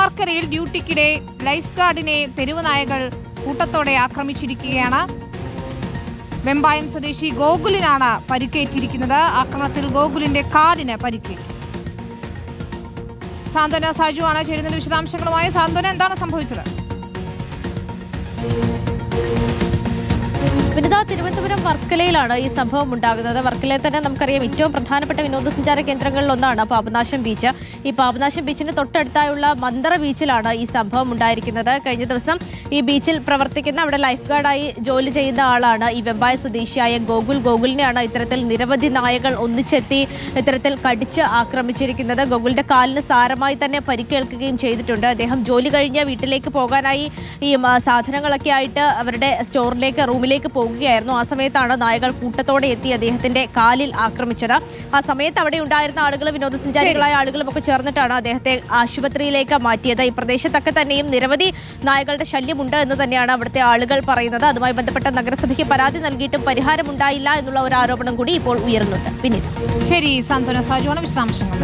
നെന്മാർക്കരയിൽ ഡ്യൂട്ടിക്കിടെ life ഗാർഡിനെ തെരുവ് നായകൾ കൂട്ടത്തോടെ ആക്രമിച്ചിരിക്കുകയാണ്. വെമ്പായം സ്വദേശി ഗോകുലിനാണ് പരിക്കേറ്റിരിക്കുന്നത്. ആക്രമണത്തിൽ ഗോകുലിന്റെ കാലിന് പരിക്കേറ്റു. സാന്ത്വന സാജുവാണ് ചേരുന്നത് വിശദാംശങ്ങളുമായി. സാന്ത്വന എന്താണ് സംഭവിച്ചത്? വിനിത തിരുവനന്തപുരം വർക്കലയിലാണ് ഈ സംഭവം ഉണ്ടാകുന്നത്. വർക്കലയിൽ തന്നെ നമുക്കറിയാം ഏറ്റവും പ്രധാനപ്പെട്ട വിനോദസഞ്ചാര കേന്ദ്രങ്ങളിൽ ഒന്നാണ് പാപനാശം ബീച്ച്. ഈ പാപനാശം ബീച്ചിന് തൊട്ടടുത്തായുള്ള മന്ദറ ബീച്ചിലാണ് ഈ സംഭവം ഉണ്ടായിരിക്കുന്നത്. കഴിഞ്ഞ ദിവസം ഈ ബീച്ചിൽ പ്രവർത്തിക്കുന്ന അവിടെ ലൈഫ് ഗാർഡായി ജോലി ചെയ്യുന്ന ആളാണ് ഈ വെമ്പായ സ്വദേശിയായ ഗോകുൽ. ഗോകുലിനെയാണ് ഇത്തരത്തിൽ നിരവധി നായകൾ ഒന്നിച്ചെത്തി ഇത്തരത്തിൽ കടിച്ച് ആക്രമിച്ചിരിക്കുന്നത്. ഗോകുലിന്റെ കാലിന് സാരമായി തന്നെ പരിക്കേൽക്കുകയും ചെയ്തിട്ടുണ്ട്. അദ്ദേഹം ജോലി കഴിഞ്ഞ് വീട്ടിലേക്ക് പോകാനായി ഈ സാധനങ്ങളൊക്കെ ആയിട്ട് അവരുടെ സ്റ്റോറിലേക്ക് റൂമിലേക്ക് പോകുകയായിരുന്നു ആ സമയത്താണ് നായകൾ കൂട്ടത്തോടെ എത്തി അദ്ദേഹത്തിന്റെ കാലിൽ ആക്രമിച്ചത്. ആ സമയത്ത് അവിടെ ഉണ്ടായിരുന്ന ആളുകൾ വിനോദസഞ്ചാരികളായ ആളുകളും ഒക്കെ ചേർന്നിട്ടാണ് അദ്ദേഹത്തെ ആശുപത്രിയിലേക്ക് മാറ്റിയത്. ഈ പ്രദേശത്തൊക്കെ തന്നെയും നിരവധി നായകളുടെ ശല്യമുണ്ട് എന്ന് തന്നെയാണ് അവിടുത്തെ ആളുകൾ പറയുന്നത്. അതുമായി ബന്ധപ്പെട്ട നഗരസഭയ്ക്ക് പരാതി നൽകിയിട്ടും പരിഹാരമുണ്ടായില്ല എന്നുള്ള ഒരു ആരോപണം കൂടി ഇപ്പോൾ ഉയർന്നുണ്ട് പിന്നീട് ശരി സാന്ത്വന. സാജുവാണ് വിശദാംശങ്ങൾ